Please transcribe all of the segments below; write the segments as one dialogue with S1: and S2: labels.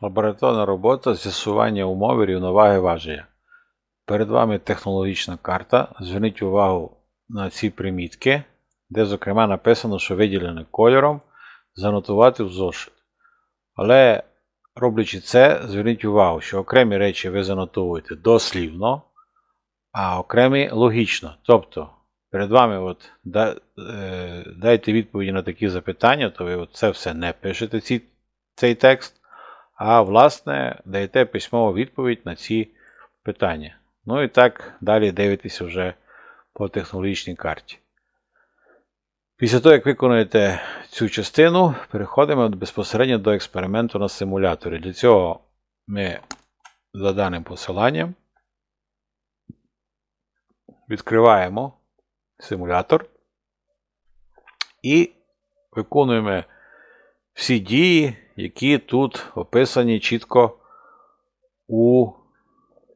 S1: Лабораторна робота з'ясування умови рівноваги важення. Перед вами технологічна карта. Зверніть увагу на ці примітки, де, зокрема, написано, що виділене кольором занотувати в зошит. Але, роблячи це, зверніть увагу, що окремі речі ви занотовуєте дослівно, а окремі логічно. Тобто, перед вами от, е, дайте відповіді на такі запитання, то ви от це все не пишете, цей текст а власне даєте письмову відповідь на ці питання. Ну і так далі дивитеся вже по технологічній карті. Після того, як виконуєте цю частину, переходимо безпосередньо до експерименту на симуляторі. Для цього ми за даним посиланням відкриваємо симулятор і виконуємо всі дії, які тут описані чітко у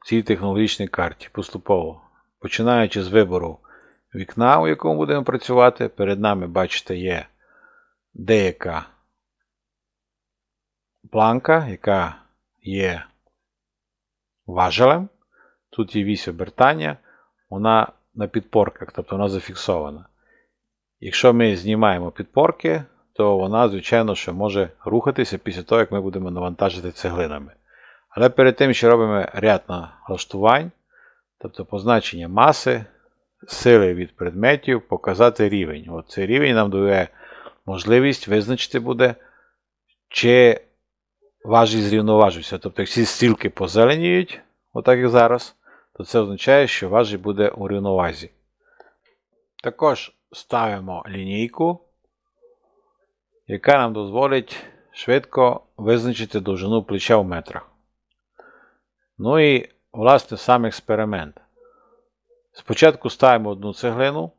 S1: цій технологічній карті поступово. Починаючи з вибору вікна, у якому будемо працювати, перед нами, бачите, є деяка планка, яка є важелем. Тут є вісь обертання, вона на підпорках, тобто вона зафіксована. Якщо ми знімаємо підпорки, то вона, звичайно, що може рухатися після того, як ми будемо навантажити цеглинами. Але перед тим, що робимо ряд налаштувань, тобто позначення маси, сили від предметів, показати рівень. От Цей рівень нам дає можливість визначити буде, чи важіль зрівноважився. Тобто, якщо стілки позеленіють, отак як зараз, то це означає, що важіль буде у рівновазі. Також ставимо лінійку яка нам дозволить швидко визначити довжину плеча в метрах. Ну і, власне, сам експеримент. Спочатку ставимо одну цеглину.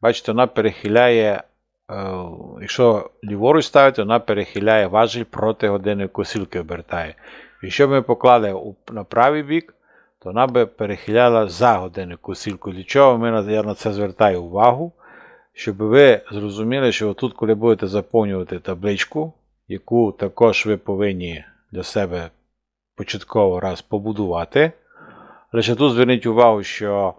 S1: Бачите, вона перехиляє, е, якщо ліворуч ставити, вона перехиляє важіль проти години косілки обертає. Якщо б ми поклали на правий бік, то вона би перехиляла за годину косілку. Для чого ми, я на це звертаю увагу? Щоб ви зрозуміли, що тут, коли будете заповнювати табличку, яку також ви повинні для себе початково раз побудувати. Лише тут зверніть увагу, що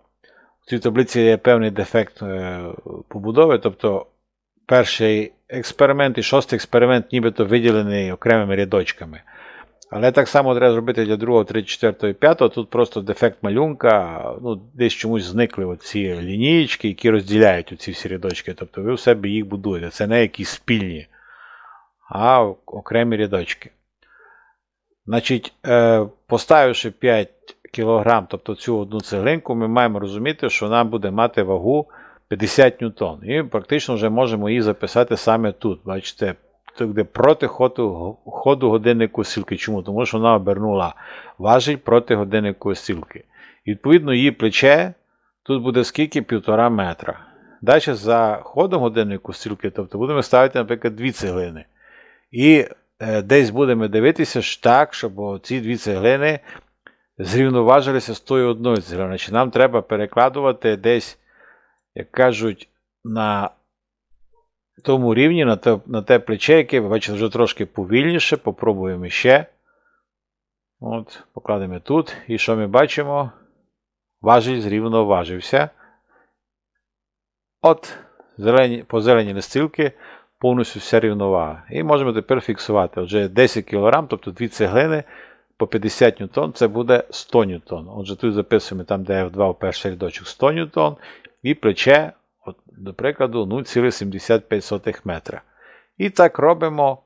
S1: в цій таблиці є певний дефект е, побудови, тобто перший експеримент і шостий експеримент нібито виділений окремими рядочками. Але так само треба зробити для 2, 3, 4 5. Тут просто дефект малюнка, ну, десь чомусь зникли оці лінієчки, які розділяють оці всі рядочки.Тобто ви у себе їх будуєте. Це не якісь спільні, а окремі рядочки. Значить, е, поставивши 5 кг, тобто цю одну цеглинку, ми маємо розуміти, що вона буде мати вагу 50 ньютон. І практично вже можемо її записати саме тут. Бачите, де проти ходу ходу годиннику стрілки. Чому? Тому що вона обернула важіль проти годиннику стрілки. І відповідно, її плече тут буде скільки півтора метра. Далі за ходом годиннику стрілки, тобто будемо ставити, наприклад, дві цеглини. І е, десь будемо дивитися так, щоб ці дві цеглини зрівноважилися з тою одною цеглиною. Чи нам треба перекладувати десь, як кажуть, на тому рівні на те, на те плече, яке ви бачите, вже трошки повільніше. Попробуємо ще. От, Покладемо тут. І що ми бачимо? Важіль зрівноважився. От, зелені, по зелені листилки повністю вся рівновага. І можемо тепер фіксувати. Отже, 10 кг, тобто 2 цеглини по 50 ньютон, це буде 100 ньютон. Отже, тут записуємо там, де F2 в перший рядочок 100 ньютон. І плече До прикладу, 0,75 метра. І так робимо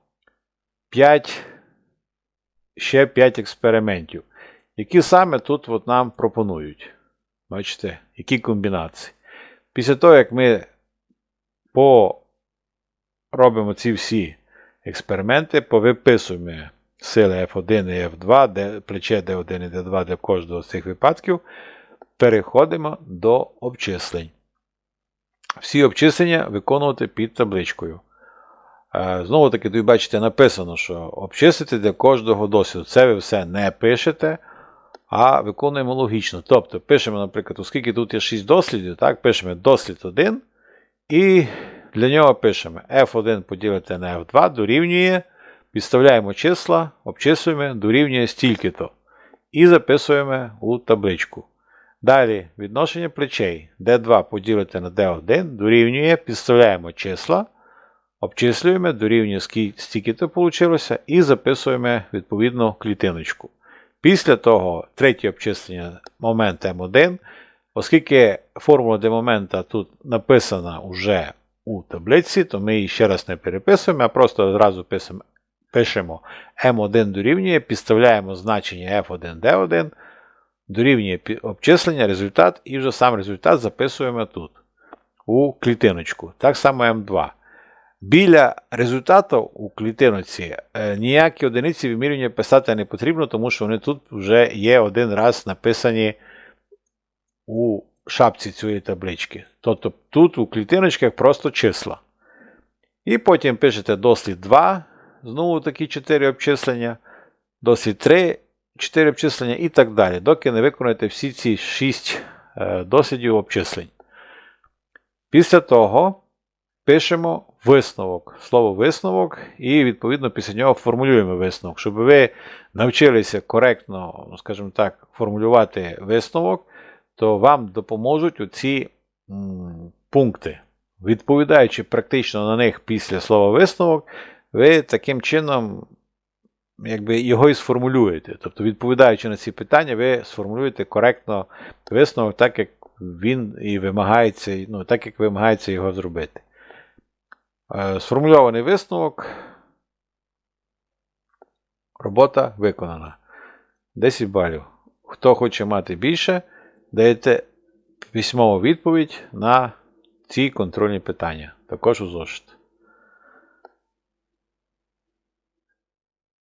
S1: 5, ще 5 експериментів, які саме тут от нам пропонують. Бачите, які комбінації. Після того, як ми робимо ці всі експерименти, повиписуємо сили F1 і F2, де плече D1 і D2 для кожного з цих випадків, переходимо до обчислень всі обчислення виконувати під табличкою. Е, Знову таки, тут бачите, написано, що обчислити для кожного досвіду. Це ви все не пишете, а виконуємо логічно. Тобто, пишемо, наприклад, оскільки тут є 6 дослідів, так, пишемо дослід 1. І для нього пишемо F1 поділити на F2 дорівнює. підставляємо числа, обчислюємо, дорівнює стільки-то. І записуємо у табличку. Далі. Відношення плечей. D2 поділити на D1 дорівнює, підставляємо числа, обчислюємо, дорівнює стільки-то вийшло, і записуємо відповідну клітиночку. Після того третє обчислення момент М1, оскільки формула демомента тут написана вже у таблиці, то ми її ще раз не переписуємо, а просто одразу писемо, пишемо. M1 дорівнює, підставляємо значення F1D1, дорівнює обчислення, результат, і вже сам результат записуємо тут, у клітиночку. Так само М2. Біля результату у клітиночці е, ніякі одиниці вимірювання писати не потрібно, тому що вони тут вже є один раз написані у шапці цієї таблички. Тобто тут у клітиночках просто числа. І потім пишете дослід 2, знову такі 4 обчислення, дослід 3, 4 обчислення і так далі, доки не виконаєте всі ці 6 е, дослідів обчислень. Після того пишемо висновок, слово висновок, і відповідно після нього формулюємо висновок. Щоб ви навчилися коректно, ну, скажімо так, формулювати висновок, то вам допоможуть оці пункти. Відповідаючи практично на них після слова висновок, ви таким чином якби, його і сформулюєте. Тобто, відповідаючи на ці питання, ви сформулюєте коректно висновок, так як він і вимагається, ну, так як вимагається його зробити. Е, Сформульований висновок. Робота виконана. 10 балів. Хто хоче мати більше, даєте письмову відповідь на ці контрольні питання. Також у зошит.